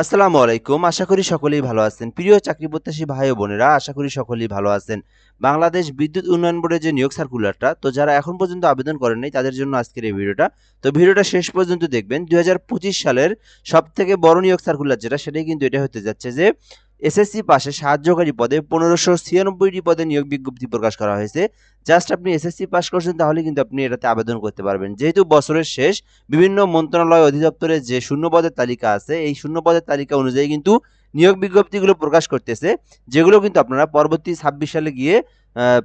আসসালামু আলাইকুম। আশা করি সকলেই ভালো আছেন। প্রিয় চাকরি প্রত্যাশী ভাই বোনেরা, আশা করি সকলেই ভালো আছেন। বাংলাদেশ বিদ্যুৎ উন্নয়ন বোর্ডের যে নিয়োগ সার্কুলারটা তো যারা এখন পর্যন্ত আবেদন করেন নাই, তাদের জন্য আজকের এই ভিডিওটা। তো ভিডিওটা শেষ পর্যন্ত দেখবেন। দুই হাজার পঁচিশ সালের সব থেকে বড় নিয়োগ সার্কুলার যেটা, সেটাই কিন্তু এটা হতে যাচ্ছে যে এসএসসি পাশে সাহায্যকারী পদে পনেরোশো ছিয়ানব্বইটি পদে নিয়োগ বিজ্ঞপ্তি প্রকাশ করা হয়েছে। জাস্ট আপনি এসএসসি পাস করছেন, তাহলে কিন্তু আপনি এটাতে আবেদন করতে পারবেন। যেহেতু বছরের শেষ, বিভিন্ন মন্ত্রণালয় অধিদপ্তরে যে শূন্য পদের তালিকা আছে, এই শূন্য পদের তালিকা অনুযায়ী কিন্তু নিয়োগ বিজ্ঞপ্তিগুলো প্রকাশ করতেছে, যেগুলো কিন্তু আপনারা পরবর্তী ছাব্বিশ সালে গিয়ে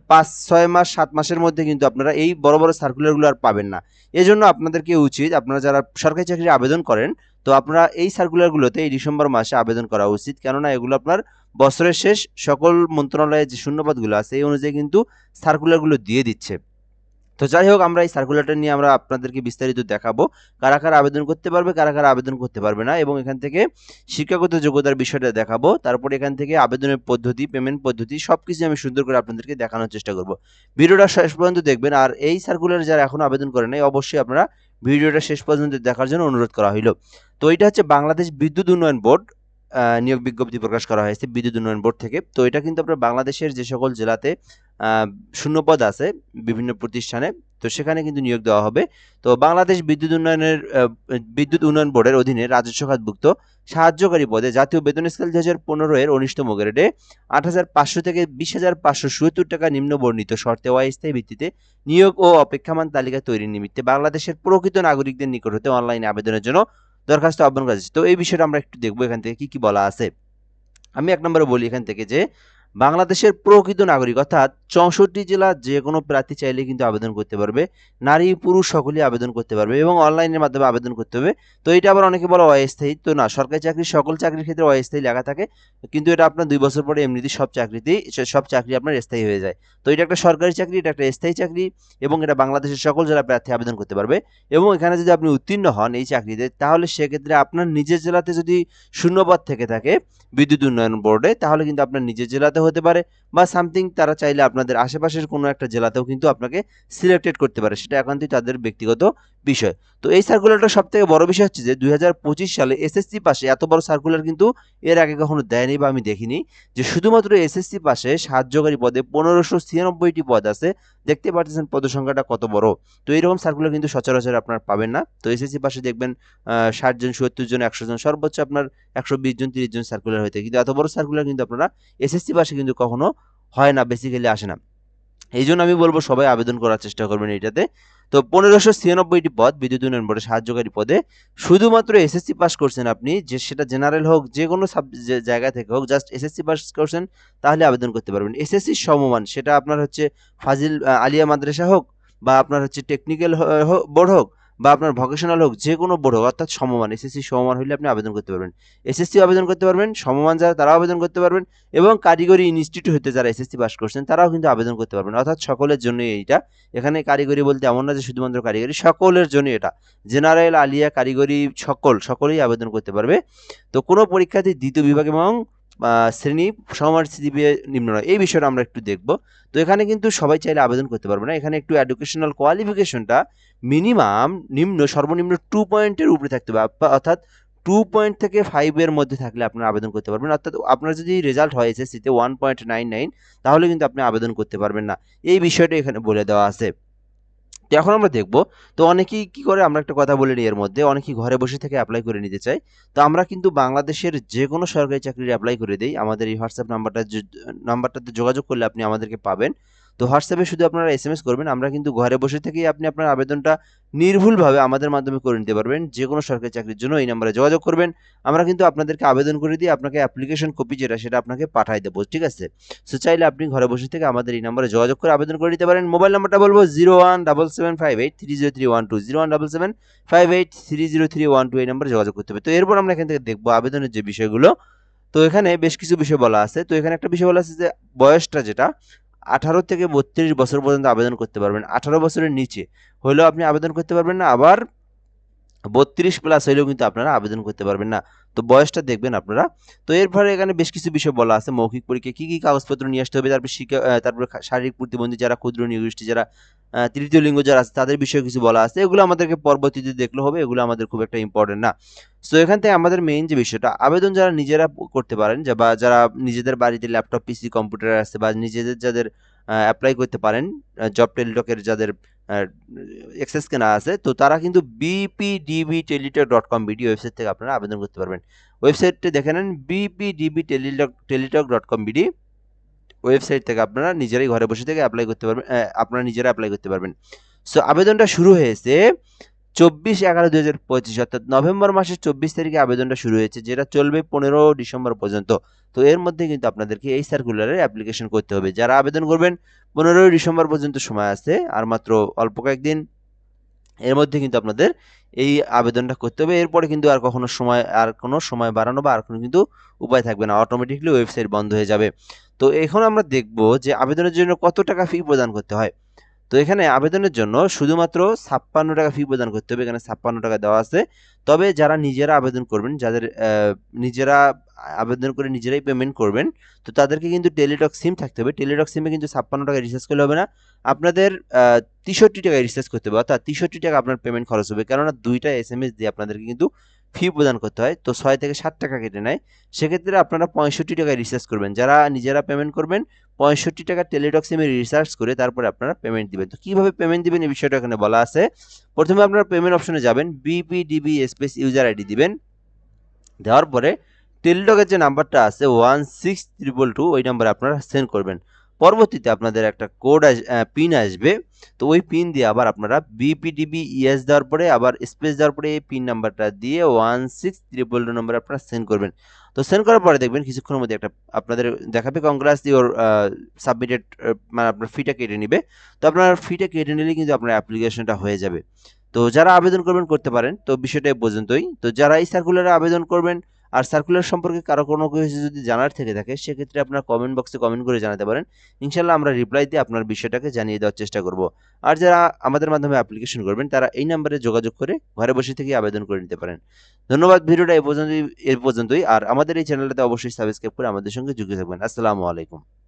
পাঁচ, ছয় মাস, সাত মাসের মধ্যে কিন্তু আপনারা এই বড় বড় সার্কুলারগুলো আর পাবেন না। এজন্য আপনাদেরকে উচিত, আপনারা যারা সরকারি চাকরি আবেদন করেন তো আপনারা এই সার্কুলারগুলোতে এই ডিসেম্বর মাসে আবেদন করা উচিত। কেননা এগুলো আপনার বছরের শেষ সকল মন্ত্রণালয়ের যে শূন্যপদগুলো আছে, এই অনুযায়ী কিন্তু সার্কুলারগুলো দিয়ে দিচ্ছে। তো যাই হোক, আমরা এই সার্কুলারটা নিয়ে আমরা আপনাদেরকে বিস্তারিত দেখাবো। কারা কারা আবেদন করতে পারবে, কারা কারা আবেদন করতে পারবে না এবং এখান থেকে শিক্ষাগত যোগ্যতার বিষয়টা দেখাবো। তারপরে এখান থেকে আবেদনের পদ্ধতি পেমেন্ট পদ্ধতি সব কিছু আমি সুন্দর করে আপনাদেরকে দেখানোর চেষ্টা করব। ভিডিওটা শেষ পর্যন্ত দেখবেন। আর এই সার্কুলার যারা এখনও আবেদন করে নাই, অবশ্যই আপনারা ভিডিওটা শেষ পর্যন্ত দেখার জন্য অনুরোধ করা হইল। তো এটা হচ্ছে বাংলাদেশ বিদ্যুৎ উন্নয়ন বোর্ড নিয়োগ বিজ্ঞপ্তি প্রকাশ করা হয়েছে বিদ্যুৎ উন্নয়ন বোর্ড থেকে। তো এটা কিন্তু আপনার বাংলাদেশের যে সকল জেলাতে শূন্যপদ আছে বিভিন্ন প্রতিষ্ঠানে। তো সেখানে কিন্তু নিয়োগ দেওয়া হবে। তো বাংলাদেশ বিদ্যুৎ উন্নয়নের বিদ্যুৎ উন্নয়ন বোর্ডের অধীনে রাজস্ব খাতভুক্ত সাহায্যকারী পদে জাতীয় বেতন স্কেল দুই হাজার পনেরো এর অনিষ্টম গ্রেডে আট হাজার পাঁচশো থেকে বিশ হাজার পাঁচশো সত্তর টাকা নিম্ন বর্ণিত শর্তে অস্থায়ী ভিত্তিতে নিয়োগ ও অপেক্ষামান তালিকা তৈরির নিমিত্তে বাংলাদেশের প্রকৃত নাগরিকদের নিকট হতে অনলাইনে আবেদনের জন্য দরখাস্ত আহ্বান করা তো এই বিষয়টা আমরা একটু দেখব এখান থেকে কি কি বলা আছে। আমি এক নম্বরে বলি এখান থেকে যে বাংলাদেশের প্রকৃত নাগরিক, অর্থাৎ চৌষট্টি জেলা যে কোনো প্রার্থী চাইলে কিন্তু আবেদন করতে পারবে। নারী, পুরুষ সকলেই আবেদন করতে পারবে এবং অনলাইনের মাধ্যমে আবেদন করতে হবে। তো এটা আবার অনেকে বলে অস্থায়ী, তো না, সরকারি চাকরি, সকল চাকরির ক্ষেত্রে অস্থায়ী লেখা থাকে। কিন্তু এটা আপনার দুই বছর পরে এমনিতেই সব চাকরিতেই সব চাকরি আপনার স্থায়ী হয়ে যায়। তো এটা একটা সরকারি চাকরি, এটা একটা স্থায়ী চাকরি এবং এটা বাংলাদেশের সকল জেলা প্রার্থী আবেদন করতে পারবে। এবং এখানে যদি আপনি উত্তীর্ণ হন এই চাকরিতে, তাহলে সেক্ষেত্রে আপনার নিজের জেলাতে যদি শূন্যপদ থেকে থাকে বিদ্যুৎ উন্নয়ন বোর্ডে, তাহলে কিন্তু আপনার নিজের জেলাতে হতে পারে বা সামথিং তারা চাইলে আপনাদের আশেপাশের কোনো একটা জেলাতেও কিন্তু আপনাকে সিলেক্টেড করতে পারে। সেটা একান্তই তাদের ব্যক্তিগত বিষয়। তো এই সার্কুলারটা সব থেকে বড় বিষয় হচ্ছে যে, দুই হাজার পঁচিশ সালে এসএসসি পাশে এত বড় সার্কুলার কিন্তু এর আগে কখনো দেয়নি বা আমি দেখিনি যে, শুধুমাত্র এসএসসি পাশে সাহায্যকারী পদে পনেরোশো ছিয়ানব্বইটি পদ আছে। দেখতে পাচ্ছেন পদ সংখ্যাটা কত বড়। তো এইরকম সার্কুলার কিন্তু সচরাচর আপনার পাবেন না। তো এসএসসি পাশে দেখবেন ষাট জন সত্তর জন একশো জন, সর্বোচ্চ আপনার একশো বিশ জন, তিরিশ জন সার্কুলার হইতে কিন্তু এত বড় সার্কুলার কিন্তু আপনারা এসএসসি পাশে কিন্তু কখনো হয় না বেসিক্যালি আসে না। এই জন্য আমি বলব সবাই আবেদন করার চেষ্টা করবেন এটাতে তো পনেরোশো ছিয়ানব্বইটি পদ বিদ্যুৎ উন্নয়ন বোর্ডে সাহায্যকারী পদে। শুধুমাত্র এসএসসি পাস করছেন আপনি, যে সেটা জেনারেল হোক, যে কোনো জায়গা থেকে হোক জাস্ট এসএসসি পাস করছেন, তাহলে আবেদন করতে পারবেন। এসএসসি সমমান, সেটা আপনার হচ্ছে ফাজিল আলিয়া মাদ্রাসা হোক, বা আপনার হচ্ছে টেকনিক্যাল বোর্ড হোক বা আপনার ভোকেশনাল হোক যে কোনো বোর্ড হোক, অর্থাৎ সমমান এসএসসি সমমান হলে আপনি আবেদন করতে পারবেন। এসএসসি আবেদন করতে পারবেন, সমমান যারা, তারাও আবেদন করতে পারবেন এবং কারিগরি ইনস্টিটিউট হতে যারা এসএসসি পাস করছেন, তারাও কিন্তু আবেদন করতে পারবেন। অর্থাৎ সকলের জন্য এইটা। এখানে কারিগরি বলতে এমন না যে শুধুমাত্র কারিগরি সকলের জন্য এটা। জেনারেল আলিয়া কারিগরি সকল, সকলেই আবেদন করতে পারবে। তো কোনো পরীক্ষার্থী দ্বিতীয় বিভাগ এবং শ্রেণি সমমার্ক সিজিপিএ নিম্ন এই বিষয়টা আমরা একটু দেখব। তো এখানে কিন্তু সবাই চাইলে আবেদন করতে পারবে না। এখানে একটু এডুকেশনাল কোয়ালিফিকেশনটা মিনিমাম নিম্ন, সর্বনিম্ন টু পয়েন্টের উপরে থাকতে হবে। অর্থাৎ টু পয়েন্ট থেকে ফাইভের মধ্যে থাকলে আপনারা আবেদন করতে পারবেন। অর্থাৎ আপনার যদি রেজাল্ট হয় এসএসসিতে ওয়ান পয়েন্ট নাইন নাইন তাহলে কিন্তু আপনি আবেদন করতে পারবেন না। এই বিষয়টা এখানে বলে দেওয়া আছে। এখন আমরা দেখব। তো অনেকেই কি করে? আমরা একটা কথা বলে নিই এর মধ্যে। অনেকেই ঘরে বসে থেকে অ্যাপ্লাই করে নিতে চাই তো আমরা কিন্তু বাংলাদেশের যে কোনো সরকারি চাকরির অ্যাপ্লাই করে দিই। আমাদের এই হোয়াটসঅ্যাপ নাম্বারটা নাম্বারটাতে যোগাযোগ করলে আপনি আমাদেরকে পাবেন। তো হোয়াটসঅ্যাপে শুধু আপনারা এস এম এস করবেন, আমরা কিন্তু ঘরে বসে থেকেই আপনি আপনার আবেদনটা নির্ভুলভাবে আমাদের মাধ্যমে করে নিতে পারবেন। যে কোনো সরকারি চাকরির জন্য এই নাম্বারে যোগাযোগ করবেন। আমরা কিন্তু আপনাদেরকে আবেদন করে দিয়ে আপনাকে অ্যাপ্লিকেশন কপি যেটা, সেটা আপনাকে পাঠাই দেবো, ঠিক আছে? সো চাইলে আপনি ঘরে বসে থেকে আমাদের এই নাম্বারে যোগাযোগ করে আবেদন করে নিতে পারেন। মোবাইল নাম্বারটা বলব zero one double seven five eight three zero three one two zero one double seven five eight three zero three one two এই নাম্বারে যোগাযোগ করতে হবে। তো এরপর আমরা এখান থেকে দেখব আবেদনের যে বিষয়গুলো। তো এখানে বেশ কিছু বিষয় বলা আছে। তো এখানে একটা বিষয় বলা আছে যে বয়সটা যেটা আঠারো থেকে বত্রিশ বছর পর্যন্ত আবেদন করতে পারবেন। আঠারো বছরের নিচে হলেও আপনি আবেদন করতে পারবেন না, আবার বত্রিশ প্লাস হইলেও কিন্তু আপনারা আবেদন করতে পারবেন না। তো বয়সটা দেখবেন আপনারা। তো এরপরে এখানে বেশ কিছু বিষয় বলা আছে। মৌখিক পরীক্ষা কী কী কাগজপত্র নিয়ে আসতে হবে, তারপর শিক্ষা তারপরে শারীরিক প্রতিবন্ধী যারা, ক্ষুদ্র নিগোষ্ঠী যারা তৃতীয় লিঙ্গ যারা আছে, তাদের বিষয়ে কিছু বলা আছে। এগুলো আমাদেরকে পরবর্তীতে দেখলে হবে, এগুলো আমাদের খুব একটা ইম্পর্টেন্ট না। সো এখান থেকে আমাদের মেইন যে বিষয়টা, আবেদন যারা নিজেরা করতে পারেন, যে বা যারা নিজেদের বাড়িতে ল্যাপটপ পিসি কম্পিউটার আছে বা নিজেদের যাদের অ্যাপ্লাই করতে পারেন জব টেলিটকের যাদের এক্সেস কেনা আছে, তো তারা কিন্তু BPDB Teletalk dot com BD website থেকে আপনারা আবেদন করতে পারবেন। ওয়েবসাইটটি দেখে নেন BPDB Teletalk Teletalk dot com BD website থেকে আপনারা নিজেরাই ঘরে বসে থেকে অ্যাপ্লাই করতে পারবেন আপনারা নিজেরা অ্যাপ্লাই করতে পারবেন। সো আবেদনটা শুরু হয়েছে চব্বিশ এগারো দুই হাজার পঁচিশ, অর্থাৎ নভেম্বর মাসের চব্বিশ তারিখে আবেদনটা শুরু হয়েছে, যেটা চলবে পনেরো ডিসেম্বর পর্যন্ত। তো এর মধ্যে কিন্তু আপনাদেরকে এই সার্কুলারের অ্যাপ্লিকেশন করতে হবে। যারা আবেদন করবেন পনেরোই ডিসেম্বর পর্যন্ত সময় আছে, আর মাত্র অল্প কয়েকদিন এর মধ্যে কিন্তু আপনাদের এই আবেদনটা করতে হবে। এরপরে কিন্তু আর কখনো সময়, আর কোনো সময় বাড়ানো বা আর কোনো কিন্তু উপায় থাকবে না। অটোমেটিকলি ওয়েবসাইট বন্ধ হয়ে যাবে। তো এখন আমরা দেখব যে আবেদনের জন্য কত টাকা ফি প্রদান করতে হয়। তো এখানে আবেদনের জন্য শুধুমাত্র ছাপ্পান্ন টাকা ফি প্রদান করতে হবে। এখানে ছাপ্পান্ন টাকা দেওয়া আছে। তবে যারা নিজেরা আবেদন করবেন, যাদের নিজেরা আবেদন করে নিজেরাই পেমেন্ট করবেন, তো তাদেরকে কিন্তু টেলিটক সিম থাকতে হবে। টেলিটক সিমে কিন্তু ছাপ্পান্ন টাকা রিচার্জ করলে হবে না। আপনাদের তেষট্টি টাকা রিচার্জ করতে হবে। অর্থাৎ তেষট্টি টাকা আপনার পেমেন্ট খরচ হবে। কেননা দুইটা এস এম এস দিয়ে আপনাদেরকে কিন্তু ফি প্রদান করতে হয়, তো ছয় থেকে সাত টাকা কেটে নেয়। সেক্ষেত্রে আপনারা পঁয়ষট্টি টাকায় রিচার্জ করবেন। যারা নিজেরা পেমেন্ট করবেন, পঁয়ষট্টি টাকা টেলিটক সিমে রিচার্জ করে তারপরে আপনারা পেমেন্ট দিবেন। তো কীভাবে পেমেন্ট দিবেন এই বিষয়টা এখানে বলা আছে। প্রথমে আপনারা পেমেন্ট অপশনে যাবেন বিপিডিবি স্পেস ইউজার আইডি দিবেন। দেওয়ার পরে টেলিটকের যে নাম্বারটা আছে ওয়ান সিক্স ট্রিপল টু ওই নাম্বারে আপনারা সেন্ড করবেন। পরবর্তীতে আপনাদের একটা কোড পিন আসবে। তো ওই পিন দিয়ে আবার আপনারা বিপিডিবি ইএস দেওয়ার পরে আবার স্পেস দেওয়ার পরে এই পিন নাম্বারটা দিয়ে ওয়ান সিক্স ত্রিপল টু নাম্বারে আপনারা সেন্ড করবেন। তো সেন্ড করার পরে দেখবেন কিছুক্ষণের মধ্যে একটা আপনাদের দেখাবে কংগ্রাস ইওর সাবমিটেড মানে আপনার ফিটা কেটে নেবে। তো আপনার ফিটা কেটে নিলে কিন্তু আপনার অ্যাপ্লিকেশনটা হয়ে যাবে। তো যারা আবেদন করবেন করতে পারেন। তো বিষয়টা পর্যন্তই। তো যারা এই সার্কুলারে আবেদন করবেন আর সার্কুলার সম্পর্কে কারও কোনো কিছু যদি জানার থেকে থাকে, সেক্ষেত্রে আপনার কমেন্ট বক্সে কমেন্ট করে জানাতে পারেন। ইনশাল্লাহ আমরা রিপ্লাই দিয়ে আপনার বিষয়টাকে জানিয়ে দেওয়ার চেষ্টা করব। আর যারা আমাদের মাধ্যমে অ্যাপ্লিকেশন করবেন, তারা এই নাম্বারে যোগাযোগ করে ঘরে বসে থেকে আবেদন করে নিতে পারেন। ধন্যবাদ, ভিডিওটা এ পর্যন্তই এ পর্যন্তই। আর আমাদের এই চ্যানেলটাতে অবশ্যই সাবস্ক্রাইব করে আমাদের সঙ্গে যুক্ত থাকবেন। আসসালামু আলাইকুম।